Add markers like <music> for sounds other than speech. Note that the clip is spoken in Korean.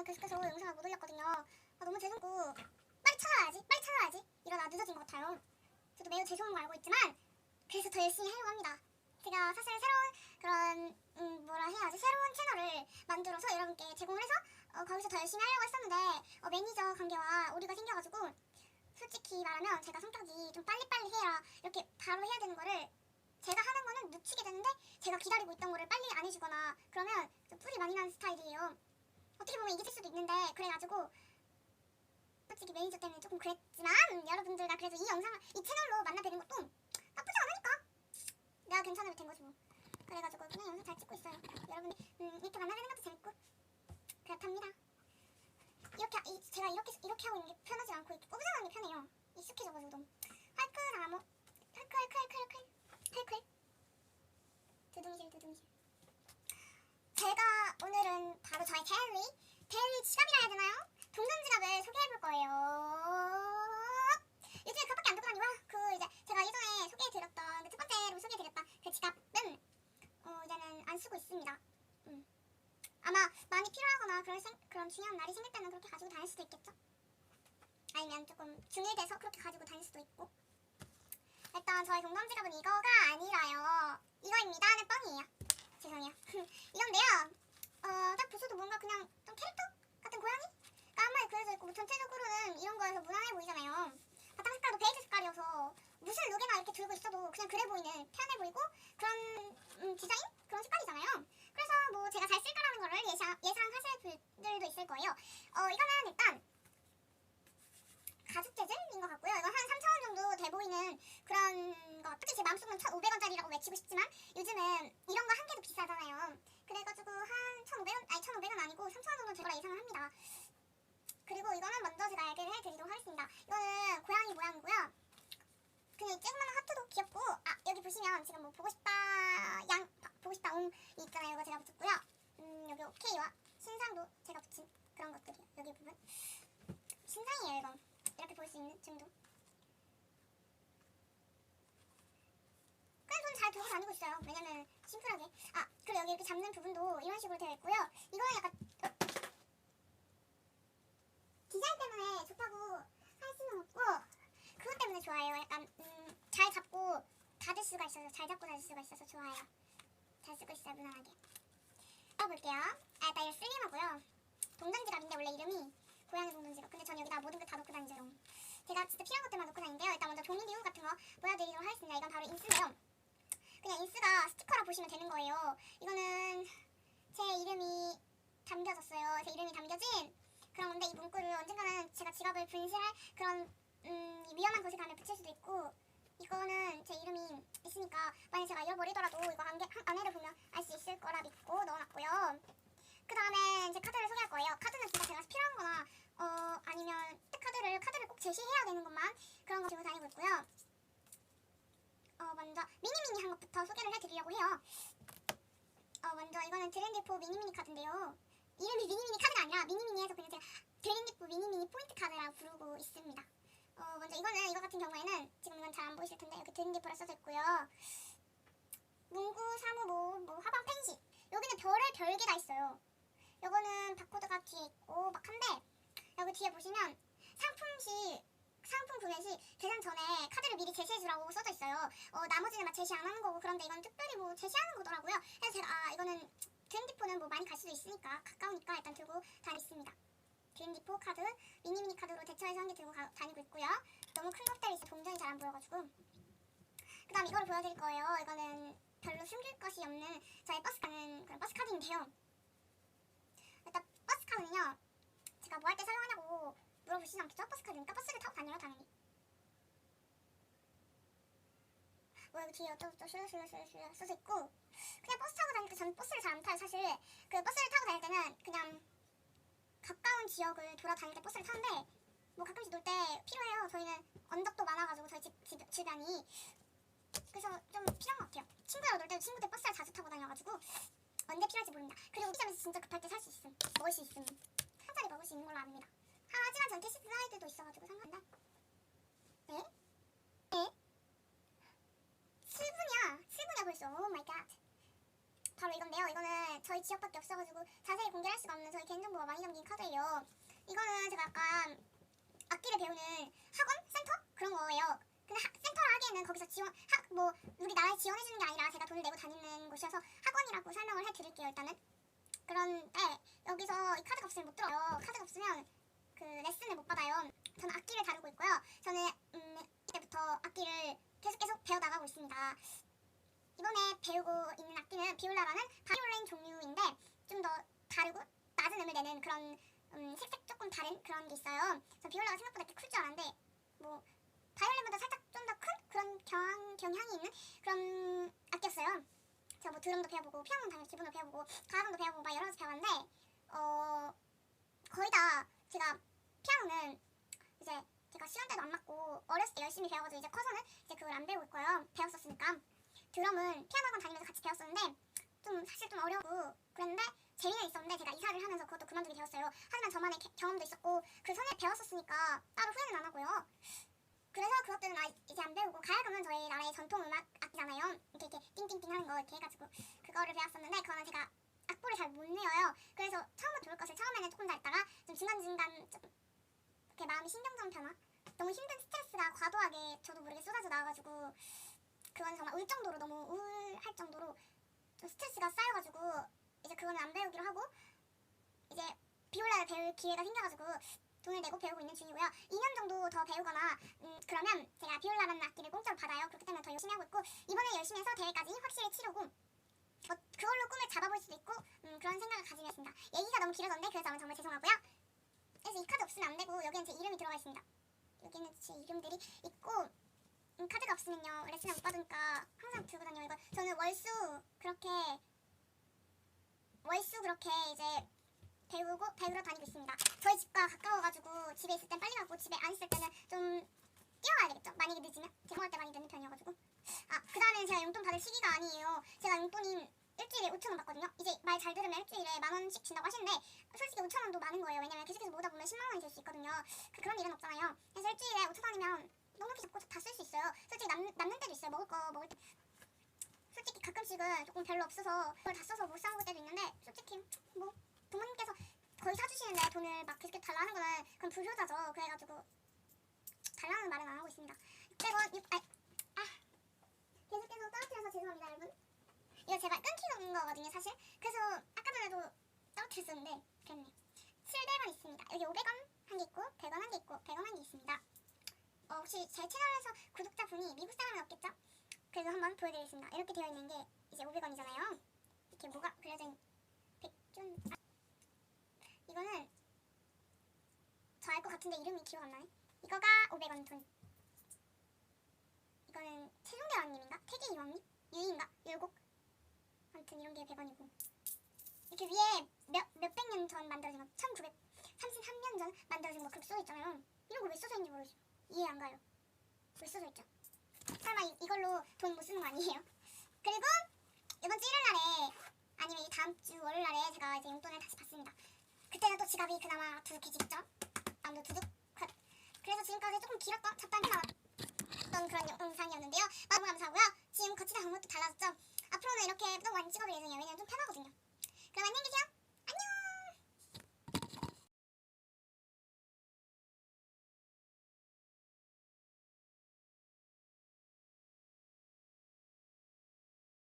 제가 계속해서 영상을 못 올렸거든요. 아, 너무 죄송고 빨리 찾아와야지, 빨리 찾아와야지. 이러다 늦어진 것 같아요. 저도 매우 죄송한 거 알고 있지만 그래서 더 열심히 하려고 합니다. 제가 사실 새로운 그런 음, 뭐라 해야지 새로운 채널을 만들어서 여러분께 제공을 해서 어, 거기서 더 열심히 하려고 했었는데 어, 매니저 관계와 오류가 생겨가지고 솔직히 말하면 제가 성격이 좀 빨리빨리 해야 이렇게 바로 해야 되는 거를 제가 하는 거는 늦추게 되는데 제가 기다리고 있던 거를 빨리 안 해주거나 그러면 좀 뿔이 많이 나는 스타일이에요. 어떻게 보면 이게 될 수도 있는데 그래가지고 솔직히 매니저 때문에 조금 그랬지만 여러분들과 그래도 이 영상을 이 채널로 만나 뵈는 것도 나쁘지 않으니까 내가 괜찮으면 된 거지 뭐. 그래가지고 그냥 영상 잘 찍고 있어요. 여러분이 음, 이렇게 만나 뵈는 것도 재밌고 그렇답니다. 이렇게 하- 이, 제가 이렇게 이렇게 하고 있는 게 편하지 않고 이렇게 꾸부정하는 게 편해요. 익숙해져가지고 너무 할크나무 할크 할크 할크 할크 할크 두둥실 두둥실. 제가 오늘은 바로 저의 데일리 데일리 지갑이라 해야 되나요? 동전 지갑을 소개해볼 거예요. 요즘에 그것밖에 안 들고 다니고요. 그 이제 제가 예전에 소개해드렸던 그 첫 번째로 소개해드렸던 그 지갑은 어, 이제는 안 쓰고 있습니다. 음. 아마 많이 필요하거나 그런 생, 그런 중요한 날이 생길 때는 그렇게 가지고 다닐 수도 있겠죠. 아니면 조금 중일돼서 그렇게 가지고 다닐 수도 있고. 일단 저의 동전 지갑은 이거가 아니라요. 이거입니다. 네 뻥이에요. 죄송해요. <laughs> 이건데요. 어, 딱 보셔도 뭔가 그냥 좀 캐릭터 같은 고양이? 까마에 그려져 있고 뭐 전체적으로는 이런 거에서 무난해 보이잖아요. 바탕 색깔도 베이지 색깔이어서 무슨 룩에나 이렇게 들고 있어도 그냥 그래 보이는 편해 보이고 그런 음, 디자인? 그런 색깔이잖아요. 그래서 뭐 제가 잘 쓸 거라는 거를 예상, 예상하실 분들도 있을 거예요. 어, 이거는 일단 가죽 재질인 것 같고요. 이건 한 3,000원 정도 돼 보이는 그런 거. 특히 제 마음속은 1,500원짜리라고 외치고 싶지만 요즘은 이런 거한 비싸잖아요. 그래가지고 한 1,500원, 아니 1,500원 아니고 3,000원 정도 될 거라 예상을 합니다. 그리고 이거는 먼저 제가 얘기를 해드리도록 하겠습니다. 이거는 고양이 모양이고요. 그냥 이 조그마한 하트도 귀엽고 아 여기 보시면 지금 뭐 보고 싶다 양 바- 보고 싶다 옹이 있잖아요. 이거 제가 붙였고요. 음 여기 오케이와 신상도 제가 붙인 그런 것들이요. 여기 부분 신상이에요 이건. 이렇게 볼 수 있는 정도. 그냥 전잘 들고 다니고 있어요. 왜냐면 심플하게. 아 그리고 여기 이렇게 잡는 부분도 이런 식으로 되어 있고요. 이거는 약간 어, 디자인 때문에 좋다고 할 수는 없고 그것 때문에 좋아요. 약간 음, 잘 잡고 닫을 수가 있어서 잘 잡고 닫을 수가 있어서 좋아요. 잘 쓰고 있어요 무난하게. 써볼게요. 아 일단 이거 슬림하고요. 동전 지갑인데 원래 이름이 고양이 동전 지갑. 근데 전 여기다 모든 걸 다 넣고 다니죠. 제가 진짜 필요한 것들만 넣고 다니는데요. 일단 먼저 종이 비움 같은 거 보여드리도록 하겠습니다. 이건 바로 인스인데요. 그냥 인스가 스티커라 보시면 되는 거예요. 이거는 제 이름이 담겨졌어요. 제 이름이 담겨진 그런 건데 이 문구를 언젠가는 제가 지갑을 분실할 그런 음, 위험한 곳에 가면 붙일 수도 있고 이거는 제 이름이 있으니까 만약 제가 잃어버리더라도 이거 안개, 한- 안에를 보면 알 수 있을 거라 믿고 넣어놨고요. 그 다음에 제 카드를 소개할 거예요. 카드는 진짜 제가 필요한 거나 어, 아니면 카드를 카드를 꼭 제시해야 되는 것만 그런 거 들고 다니고 있고요. 어, 먼저 미니미니 한 것부터 소개를 해드리려고 해요. 어, 먼저 이거는 드랜디포 미니미니 카드인데요. 이름이 미니미니 카드가 아니라 미니미니에서 그냥 제가 드랜디포 미니미니 포인트 카드라고 부르고 있습니다. 어, 먼저 이거는 이거 같은 경우에는 지금 이건 잘 안 보이실 텐데 이렇게 드랜디포라 써져 있고요. 문구, 사무, 뭐, 뭐 화방, 펜시. 여기는 별의 별개가 있어요. 요거는 바코드가 뒤에 있고 막 한데 여기 뒤에 보시면 상품 시 상품 구매 시 계산 전에 카드를 미리 제시해주라고 써져 있어요. 어, 나머지는 막 제시 안 하는 거고 그런데 이건 특별히 뭐 제시하는 거더라고요. 그래서 제가 아 이거는 드랜디포는 뭐 많이 갈 수도 있으니까 가까우니까 일단 들고 다니습니다. 드랜디포 카드 미니미니 카드로 대처해서 한 개 들고 가- 다니고 있고요. 너무 큰 것들이 있어 동전이 잘 안 보여가지고 그 다음 이거를 보여드릴 거예요. 이거는 별로 숨길 것이 없는 저의 버스 가는 그런 버스 카드인데요. 일단 버스 카드는요. 제가 뭐 할 때 사용하냐고 물어보시지 않겠죠? 버스 카드니까 버스를 타고 다녀요 당연히. 뭐 여기 뒤에 어쩌고저쩌고 슐러슐러슐러 써져 있고 그냥 버스 타고 다닐 때 저는 버스를 잘 안 타요 사실. 그 버스를 타고 다닐 때는 그냥 가까운 지역을 돌아다닐 때 버스를 타는데 뭐 가끔씩 놀 때 필요해요. 저희는 언덕도 많아가지고 저희 집, 집 주변이. 그래서 좀 필요한 것 같아요. 친구랑 놀 때도 친구들 버스를 자주 타고 다녀가지고 언제 필요할지 모릅니다. 그리고 우리점에서 진짜 급할 때 살 수 있음 먹을 수 있음 한 자리 먹을 수 있는 걸로 압니다 하지만 전 테스트 사이드도 있어가지고 상관없다 네? 네? 7분이야 7분이야 벌써 오 마이 갓 바로 이건데요. 이거는 저희 지역밖에 없어가지고 자세히 공개할 수가 없는 저희 개인정보가 많이 담긴 카드예요. 이거는 제가 약간 악기를 배우는 학원? 센터? 그런 거예요. 근데 하, 센터를 하기에는 거기서 지원, 하, 뭐 우리 나라에 지원해주는 게 아니라 제가 돈을 내고 다니는 곳이어서 학원이라고 설명을 해드릴게요. 일단은. 그런데 여기서 이 카드가 없으면 못 들어요. 카드가 없으면 그 레슨을 못 받아요. 저는 악기를 다루고 있고요. 저는 음, 이때부터 악기를 계속 계속 배워 나가고 있습니다. 이번에 배우고 있는 악기는 비올라라는 바이올린 종류인데 좀 더 다르고 낮은 음을 내는 그런 음, 색색 조금 다른 그런 게 있어요. 저 비올라가 생각보다 이렇게 클 줄 알았는데 뭐 바이올린보다 살짝 좀 더 큰 그런 경, 경향이 있는 그런 악기였어요. 제가 뭐 드럼도 배워보고 피아노는 당연히 기본으로 배워보고 가야금도 배워보고 막 여러 가지 배웠는데 어 거의 다 제가 피아노는 이제 제가 시간대도 안 맞고 어렸을 때 열심히 배워가지고 이제 커서는 이제 그걸 안 배우고 있고요. 배웠었으니까 드럼은 피아노 학원 다니면서 같이 배웠었는데 좀 사실 좀 어려고 그랬는데 재미는 있었는데 제가 이사를 하면서 그것도 그만두게 되었어요. 하지만 저만의 게- 경험도 있었고 그 전에 배웠었으니까 따로 후회는 안 하고요. 그래서 그것들은 아, 이제 안 배우고 가야금은 저희 나라의 전통 음악 악기잖아요. 이렇게 이렇게 띵띵띵 하는 거 이렇게 해가지고 그거를 배웠었는데 그거는 제가 악보를 잘 못 외워요. 그래서 처음부터 좋을 것을 처음에는 조금 잘했다가 좀 중간중간 좀 이렇게 마음이 신경전 변화 너무 힘든 스트레스가 과도하게 저도 모르게 쏟아져 나와가지고 그건 정말 울 정도로 너무 우울할 정도로 좀 스트레스가 쌓여가지고 이제 그거는 안 배우기로 하고 이제 비올라를 배울 기회가 생겨가지고 돈을 내고 배우고 있는 중이고요. 2년 정도 더 배우거나 음, 그러면 제가 비올라라는 악기를 공짜로 받아요. 그렇기 때문에 더 열심히 하고 있고 이번에 열심히 해서 대회까지 확실히 치르고 뭐 그걸로 꿈을 잡아볼 수도 있고 음, 그런 생각을 가지고 있습니다. 얘기가 너무 길어졌는데 그래서 저는 정말 죄송하고요. 그래서 이 카드 없으면 안 되고 여기는 제 이름이 들어가 있습니다. 여기는 제 이름들이 있고 음, 카드가 없으면요 레슨을 못 받으니까 항상 들고 다녀요. 이거 저는 월수 그렇게 월수 그렇게 이제 배우고 배우러 다니고 있습니다. 저희 집과 가까워가지고 집에 있을 땐 빨리 가고 집에 안 있을 때는 좀 뛰어가야 되겠죠. 만약에 늦으면 제공할 때 많이 늦는 편이어가지고 아 그 다음에 제가 용돈 받을 시기가 아니에요. 제가 용돈이 일주일에 5천 원 받거든요. 이제 말 잘 들으면 일주일에 만 원씩 준다고 하시는데 솔직히 5천 원도 많은 거예요. 왜냐면 계속해서 모으다 보면 10만 원이 될 수 있거든요. 그, 그런 일은 없잖아요. 그래서 일주일에 5천 원이면 넉넉히 잡고 다 쓸 수 있어요. 솔직히 남, 남는 때도 있어요. 먹을 거 먹을 때. 솔직히 가끔씩은 조금 별로 없어서 그걸 다 써서 못 사먹을 때도 있는데 솔직히 뭐 부모님께서 거의 사주시는데 돈을 막 계속 달라는 거는 그건 불효자죠. 그래가지고 달라는 말은 안 하고 있습니다. 600원, 6, 아, 아. 계속해서 떨어뜨려서 죄송합니다, 여러분. 이거 제발 끊기는 거거든요, 사실. 그래서 아까 전에도 떨어뜨렸었는데, 그랬네. 700원 있습니다. 여기 500원 한 개 있고, 100원 한 개 있고, 100원 한 개 있습니다. 어, 혹시 제 채널에서 구독자분이 미국 사람은 없겠죠? 그래서 한번 보여드리겠습니다. 이렇게 되어 있는 게 이제 500원이잖아요. 이렇게 뭐가 그려져 있는 아, 이거는 저 알 것 같은데 이름이 기억 안 나네. 이거가 500원 돈. 이거는 최종대왕님인가? 태계 이왕님? 유인가? 율곡? 아무튼 이런 게 100원이고 이렇게 위에 몇, 몇백 년 전 만들어진 거 1933년 전 만들어진 거 그렇게 써있잖아요. 이런 거 왜 써져 있는지 모르겠어요. 이해 안 가요. 왜 써져있죠? 설마 이, 이걸로 돈 못 쓰는 거 아니에요? <laughs> 그리고 이번 주 일요일 날에 아니면 이 다음 주 월요일 날에 제가 이제 용돈을 다시 받습니다. 그때는 또 지갑이 그나마 두둑해지겠죠? 아무도 두둑 컷. 그래서 지금까지 조금 길었던 잡담이 나왔던 그런 영- 영상이었는데요. 너무 감사하고요. 지금 거치대 방법도 달라졌죠? 앞으로는 이렇게 또 많이 찍어볼 예정이에요. 왜냐면 좀 편하거든요. 그럼 안녕히 계세요.